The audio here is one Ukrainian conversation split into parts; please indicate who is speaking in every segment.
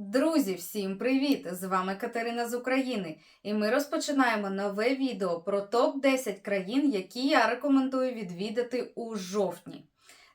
Speaker 1: Друзі, всім привіт! З вами Катерина з України, і ми розпочинаємо нове відео про топ-10 країн, які я рекомендую відвідати у жовтні.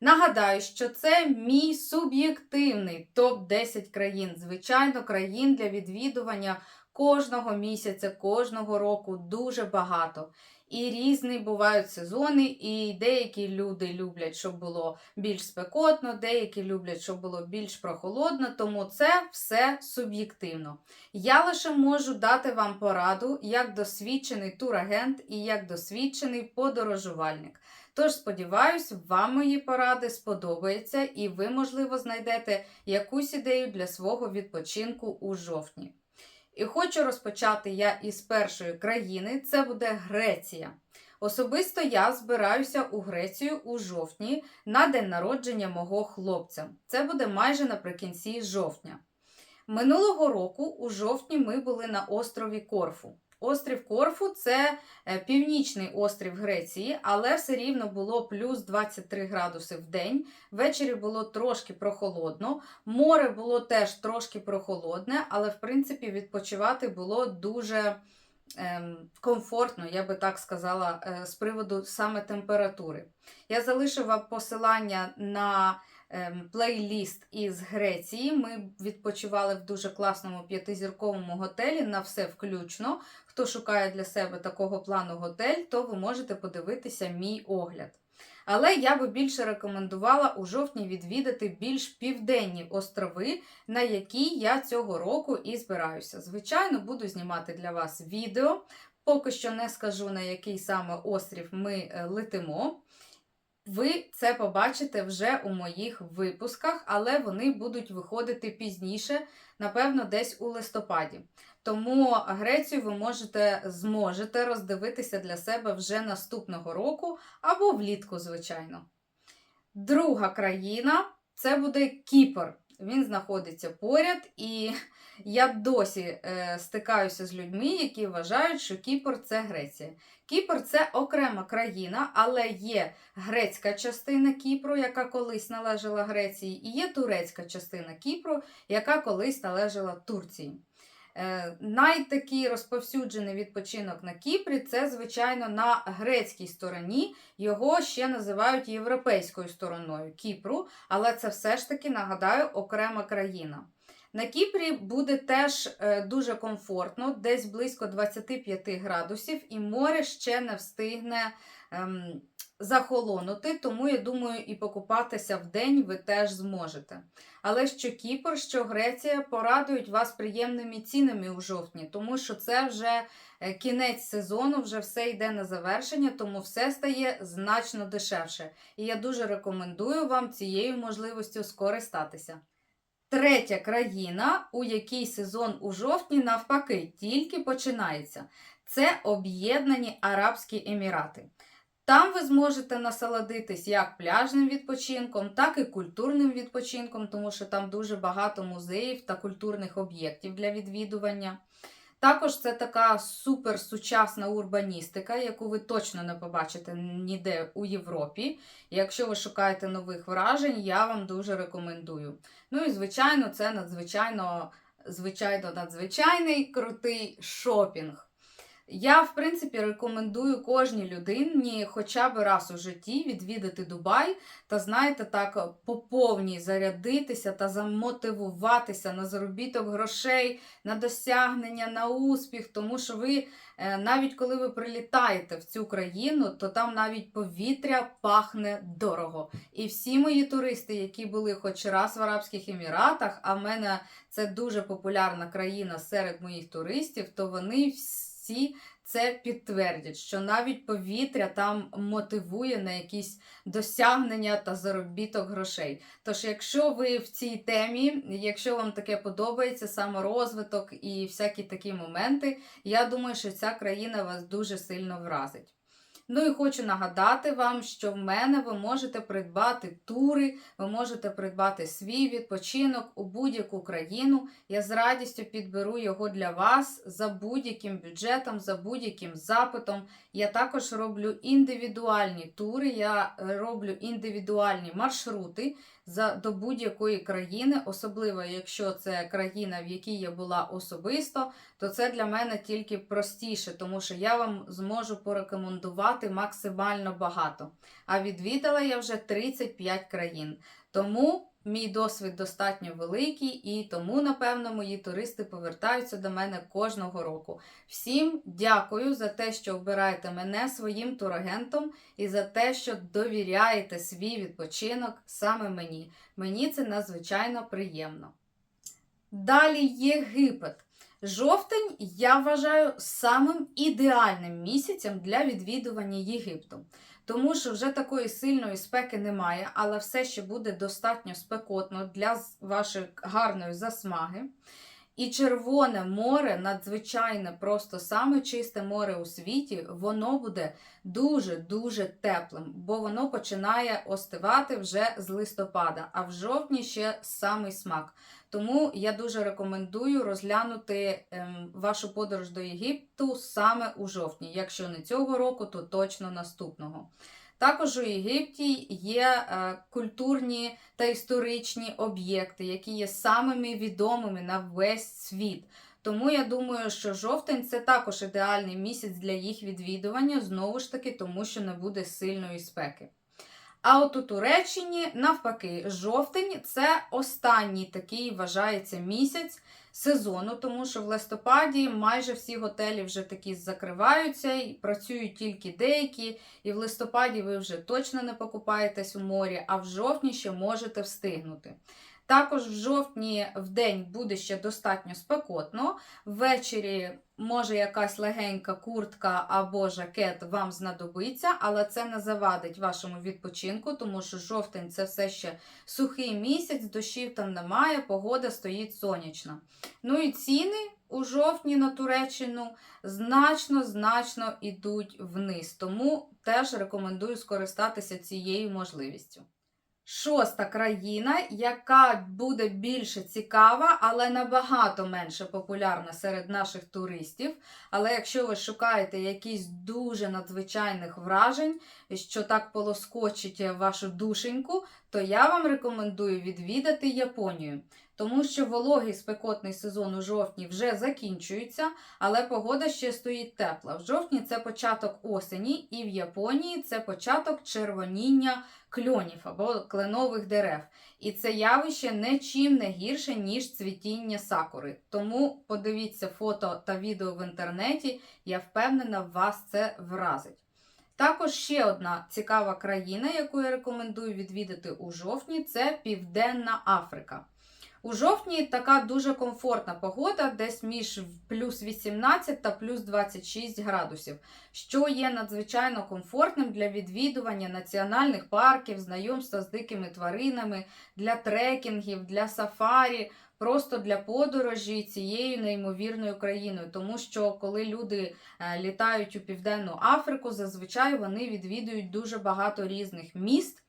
Speaker 1: Нагадаю, що це мій суб'єктивний топ-10 країн. Звичайно, країн для відвідування кожного місяця, кожного року дуже багато. І різні бувають сезони, і деякі люди люблять, щоб було більш спекотно, деякі люблять, щоб було більш прохолодно, тому це все суб'єктивно. Я лише можу дати вам пораду як досвідчений турагент і як досвідчений подорожувальник. Тож, сподіваюсь, вам мої поради сподобаються і ви, можливо, знайдете якусь ідею для свого відпочинку у жовтні. І хочу розпочати я із першої країни, це буде Греція. Особисто я збираюся у Грецію у жовтні на день народження мого хлопця. Це буде майже наприкінці жовтня. Минулого року, у жовтні, ми були на острові Корфу. Острів Корфу це е, північний острів Греції, але все рівно було плюс 23 градуси в день. Ввечері було трошки прохолодно. Море було теж трошки прохолодне, але в принципі відпочивати було дуже ем, комфортно, я би так сказала, е, з приводу саме температури. Я залишив вам посилання на плейліст із Греції. Ми відпочивали в дуже класному п'ятизірковому готелі на все включно. Хто шукає для себе такого плану готель, то ви можете подивитися мій огляд. Але я би більше рекомендувала у жовтні відвідати більш південні острови, на які я цього року і збираюся. Звичайно, буду знімати для вас відео. Поки що не скажу, на який саме острів ми е, летимо. Ви це побачите вже у моїх випусках, але вони будуть виходити пізніше, напевно, десь у листопаді. Тому Грецію ви можете зможете роздивитися для себе вже наступного року або влітку, звичайно. Друга країна це буде Кіпр. Він знаходиться поряд, і я досі е, стикаюся з людьми, які вважають, що Кіпр це Греція. Кіпр це окрема країна, але є грецька частина Кіпру, яка колись належала Греції, і є турецька частина Кіпру, яка колись належала Турції. Е, Найтакий розповсюджений відпочинок на Кіпрі це, звичайно, на грецькій стороні. Його ще називають європейською стороною Кіпру, але це все ж таки, нагадаю, окрема країна. На Кіпрі буде теж е, дуже комфортно, десь близько 25 градусів, і море ще не встигне ем, захолонути, тому я думаю, і покупатися в день ви теж зможете. Але що Кіпр, що Греція порадують вас приємними цінами у жовтні, тому що це вже е, кінець сезону, вже все йде на завершення, тому все стає значно дешевше. І я дуже рекомендую вам цією можливістю скористатися. Третя країна, у якій сезон у жовтні навпаки тільки починається, це Об'єднані Арабські Емірати. Там ви зможете насолодитись як пляжним відпочинком, так і культурним відпочинком, тому що там дуже багато музеїв та культурних об'єктів для відвідування. Також це така суперсучасна урбаністика, яку ви точно не побачите ніде у Європі. Якщо ви шукаєте нових вражень, я вам дуже рекомендую. Ну і, звичайно, це надзвичайно, звичайно, надзвичайний крутий шопінг. Я, в принципі, рекомендую кожній людині хоча б раз у житті відвідати Дубай та, знаєте, так по повній зарядитися та замотивуватися на заробіток грошей, на досягнення, на успіх, тому що ви е, навіть коли ви прилітаєте в цю країну, то там навіть повітря пахне дорого. І всі мої туристи, які були хоч раз в Арабських Еміратах, а в мене це дуже популярна країна серед моїх туристів, то вони всі це підтвердять, що навіть повітря там мотивує на якісь досягнення та заробіток грошей. Тож, якщо ви в цій темі, якщо вам таке подобається, саморозвиток і всякі такі моменти, я думаю, що ця країна вас дуже сильно вразить. Ну і хочу нагадати вам, що в мене ви можете придбати тури, ви можете придбати свій відпочинок у будь-яку країну. Я з радістю підберу його для вас за будь-яким бюджетом, за будь-яким запитом. Я також роблю індивідуальні тури, я роблю індивідуальні маршрути. За до будь-якої країни, особливо якщо це країна, в якій я була особисто, то це для мене тільки простіше, тому що я вам зможу порекомендувати максимально багато. А відвідала я вже 35 країн. Тому мій досвід достатньо великий, і тому, напевно, мої туристи повертаються до мене кожного року. Всім дякую за те, що обираєте мене своїм турагентом і за те, що довіряєте свій відпочинок саме мені. Мені це надзвичайно приємно. Далі Єгипет. Жовтень я вважаю самим ідеальним місяцем для відвідування Єгипту. Тому що вже такої сильної спеки немає, але все ще буде достатньо спекотно для вашої гарної засмаги. І Червоне море надзвичайне, просто саме чисте море у світі, воно буде дуже-дуже теплим, бо воно починає остивати вже з листопада, а в жовтні ще самий смак. Тому я дуже рекомендую розглянути ем, вашу подорож до Єгипту саме у жовтні. Якщо не цього року, то точно наступного. Також у Єгипті є е, культурні та історичні об'єкти, які є самими відомими на весь світ. Тому я думаю, що жовтень це також ідеальний місяць для їх відвідування, знову ж таки, тому що не буде сильної спеки. А от у Туреччині, навпаки, жовтень це останній такий вважається місяць сезону, тому що в листопаді майже всі готелі вже такі закриваються і працюють тільки деякі. І в листопаді ви вже точно не покупаєтесь у морі, а в жовтні ще можете встигнути. Також в жовтні в день буде ще достатньо спекотно. Ввечері може якась легенька куртка або жакет вам знадобиться, але це не завадить вашому відпочинку, тому що жовтень це все ще сухий місяць, дощів там немає, погода стоїть сонячна. Ну і ціни у жовтні на Туреччину значно-значно йдуть вниз. Тому теж рекомендую скористатися цією можливістю. Шоста країна, яка буде більше цікава, але набагато менше популярна серед наших туристів. Але якщо ви шукаєте якісь дуже надзвичайних вражень, що так полоскочить вашу душеньку, то я вам рекомендую відвідати Японію. Тому що вологий спекотний сезон у жовтні вже закінчується, але погода ще стоїть тепла. В жовтні це початок осені, і в Японії це початок червоніння кльонів або кленових дерев. І це явище нічим не гірше, ніж цвітіння сакури. Тому подивіться фото та відео в інтернеті, я впевнена, вас це вразить. Також ще одна цікава країна, яку я рекомендую відвідати у жовтні, це Південна Африка. У жовтні така дуже комфортна погода, десь між плюс 18 та плюс 26 градусів, що є надзвичайно комфортним для відвідування національних парків, знайомства з дикими тваринами, для трекінгів, для сафарі, просто для подорожі цією неймовірною країною. Тому що коли люди е, літають у Південну Африку, зазвичай вони відвідують дуже багато різних міст.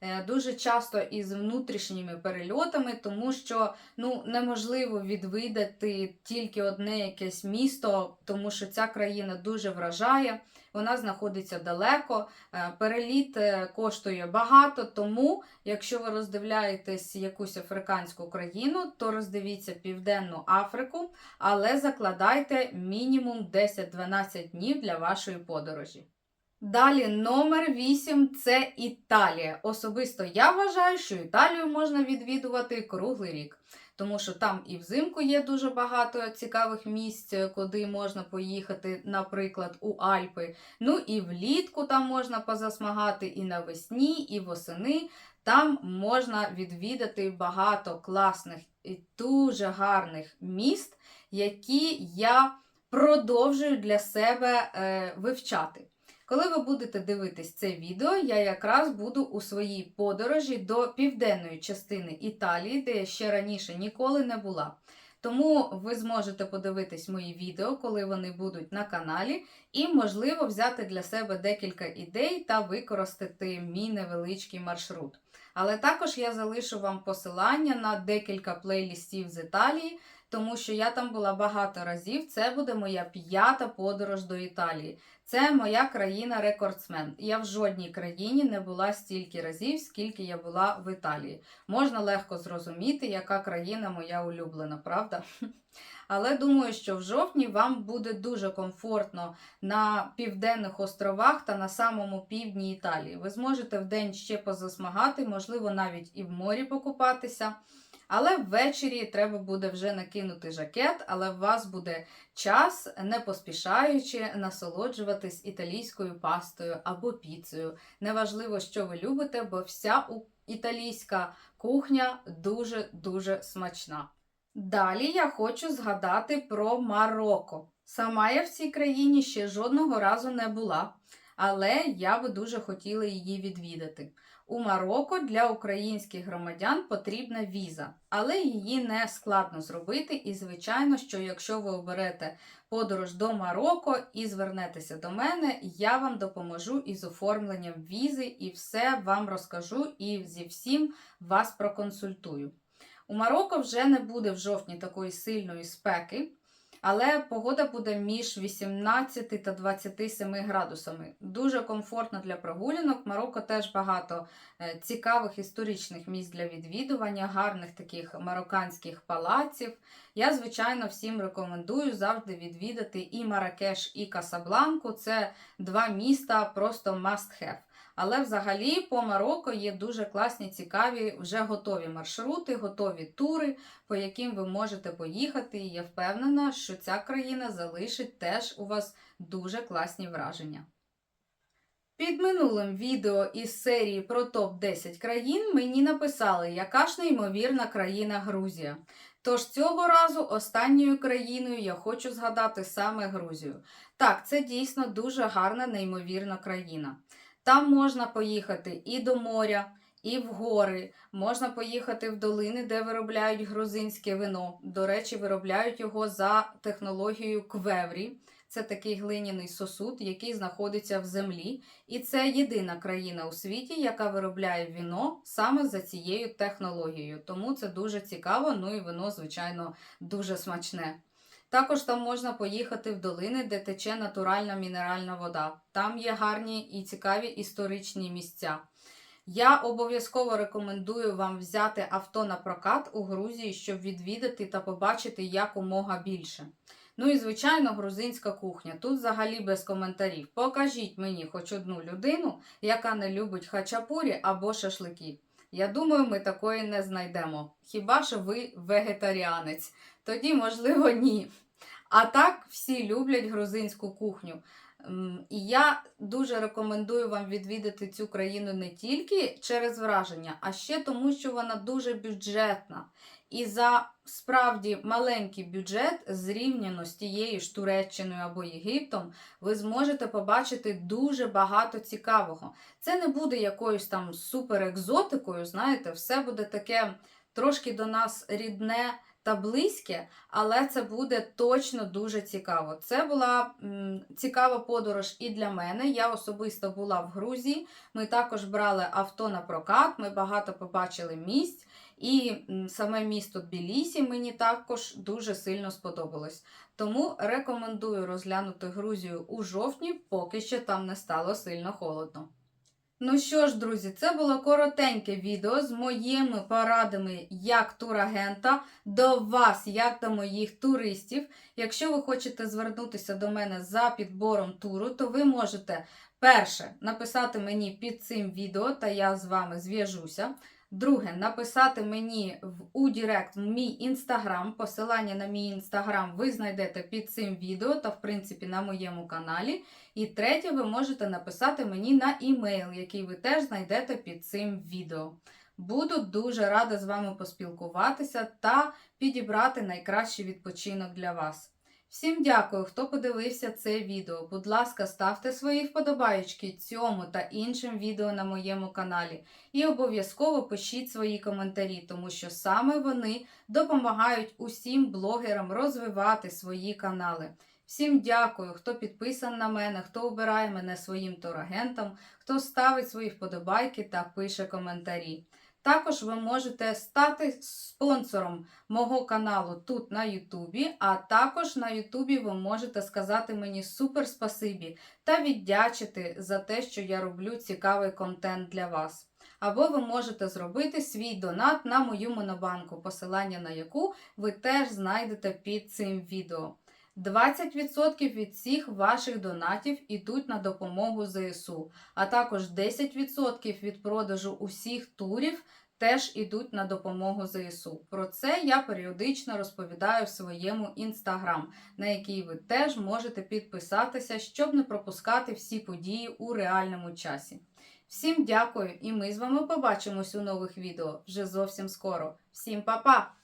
Speaker 1: Е, Дуже часто із внутрішніми перельотами, тому що ну неможливо відвідати тільки одне якесь місто, тому що ця країна дуже вражає. Вона знаходиться далеко. е, Переліт е, коштує багато. Тому, якщо ви роздивляєтесь якусь африканську країну, то роздивіться Південну Африку, але закладайте мінімум 10-12 днів для вашої подорожі. Далі номер 8 це Італія. Особисто я вважаю, що Італію можна відвідувати круглий рік. Тому що там і взимку є дуже багато цікавих місць, куди можна поїхати, наприклад, у Альпи. Ну і влітку там можна позасмагати, і навесні, і восени. Там можна відвідати багато класних і дуже гарних міст, які я продовжую для себе е, вивчати. Коли ви будете дивитись це відео, я якраз буду у своїй подорожі до південної частини Італії, де я ще раніше ніколи не була. Тому ви зможете подивитись мої відео, коли вони будуть на каналі, і, можливо, взяти для себе декілька ідей та використати мій невеличкий маршрут. Але також я залишу вам посилання на декілька плейлістів з Італії, тому що я там була багато разів. Це буде моя п'ята подорож до Італії. Це моя країна рекордсмен. Я в жодній країні не була стільки разів, скільки я була в Італії. Можна легко зрозуміти, яка країна моя улюблена, правда? Але думаю, що в жовтні вам буде дуже комфортно на південних островах та на самому півдні Італії. Ви зможете вдень ще позасмагати, можливо, навіть і в морі покупатися. Але ввечері треба буде вже накинути жакет, але у вас буде час, не поспішаючи, насолоджуватись італійською пастою або піцею. Неважливо, що ви любите, бо вся італійська кухня дуже-дуже смачна. Далі я хочу згадати про Марокко. Сама я в цій країні ще жодного разу не була, але я би дуже хотіла її відвідати. У Марокко для українських громадян потрібна віза, але її не складно зробити. І, звичайно, що якщо ви оберете подорож до Марокко і звернетеся до мене, я вам допоможу із оформленням візи і все вам розкажу і зі всім вас проконсультую. У Марокко вже не буде в жовтні такої сильної спеки, але погода буде між 18 та 27 градусами. Дуже комфортно для прогулянок. Марокко теж багато е, цікавих історичних місць для відвідування, гарних таких марокканських палаців. Я, звичайно, всім рекомендую завжди відвідати і Маракеш, і Касабланку. Це два міста просто must have. Але взагалі по Марокко є дуже класні, цікаві, вже готові маршрути, готові тури, по яким ви можете поїхати. І я впевнена, що ця країна залишить теж у вас дуже класні враження. Під минулим відео із серії про топ-10 країн мені написали, яка ж неймовірна країна Грузія. Тож цього разу останньою країною я хочу згадати саме Грузію. Так, це дійсно дуже гарна, неймовірна країна. Там можна поїхати і до моря, і в гори. Можна поїхати в долини, де виробляють грузинське вино. До речі, виробляють його за технологією квеврі. Це такий глиняний сосуд, який знаходиться в землі. І це єдина країна у світі, яка виробляє віно саме за цією технологією. Тому це дуже цікаво. Ну і вино, звичайно, дуже смачне. Також там можна поїхати в долини, де тече натуральна мінеральна вода. Там є гарні і цікаві історичні місця. Я обов'язково рекомендую вам взяти авто на прокат у Грузії, щоб відвідати та побачити якомога більше. Ну і, звичайно, грузинська кухня. Тут взагалі без коментарів. Покажіть мені хоч одну людину, яка не любить хачапурі або шашлики. Я думаю, ми такої не знайдемо. Хіба що ви вегетаріанець? Тоді, можливо, ні. А так, всі люблять грузинську кухню. І я дуже рекомендую вам відвідати цю країну не тільки через враження, а ще тому, що вона дуже бюджетна. І за справді маленький бюджет, зрівняно з тією ж Туреччиною або Єгиптом, ви зможете побачити дуже багато цікавого. Це не буде якоюсь там суперекзотикою, знаєте, все буде таке трошки до нас рідне та близьке, але це буде точно дуже цікаво. Це була м, цікава подорож і для мене. Я особисто була в Грузії. Ми також брали авто на прокат, ми багато побачили місць. І саме місто Тбілісі мені також дуже сильно сподобалось. Тому рекомендую розглянути Грузію у жовтні, поки ще там не стало сильно холодно. Ну що ж, друзі, це було коротеньке відео з моїми порадами як турагента до вас, як до моїх туристів. Якщо ви хочете звернутися до мене за підбором туру, то ви можете перше написати мені під цим відео, та я з вами зв'яжуся. Друге, написати мені в у в мій інстаграм. Посилання на мій інстаграм ви знайдете під цим відео та, в принципі, на моєму каналі. І третє, ви можете написати мені на імейл, який ви теж знайдете під цим відео. Буду дуже рада з вами поспілкуватися та підібрати найкращий відпочинок для вас. Всім дякую, хто подивився це відео. Будь ласка, ставте свої вподобаєчки цьому та іншим відео на моєму каналі. І обов'язково пишіть свої коментарі, тому що саме вони допомагають усім блогерам розвивати свої канали. Всім дякую, хто підписаний на мене, хто обирає мене своїм турагентом, хто ставить свої вподобайки та пише коментарі. Також ви можете стати спонсором мого каналу тут на Ютубі, а також на Ютубі ви можете сказати мені супер спасибі та віддячити за те, що я роблю цікавий контент для вас. Або ви можете зробити свій донат на мою монобанку, посилання на яку ви теж знайдете під цим відео. 20% від всіх ваших донатів ідуть на допомогу ЗСУ, а також 10% від продажу усіх турів теж ідуть на допомогу ЗСУ. Про це я періодично розповідаю в своєму інстаграм, на який ви теж можете підписатися, щоб не пропускати всі події у реальному часі. Всім дякую, і ми з вами побачимось у нових відео вже зовсім скоро. Всім па-па!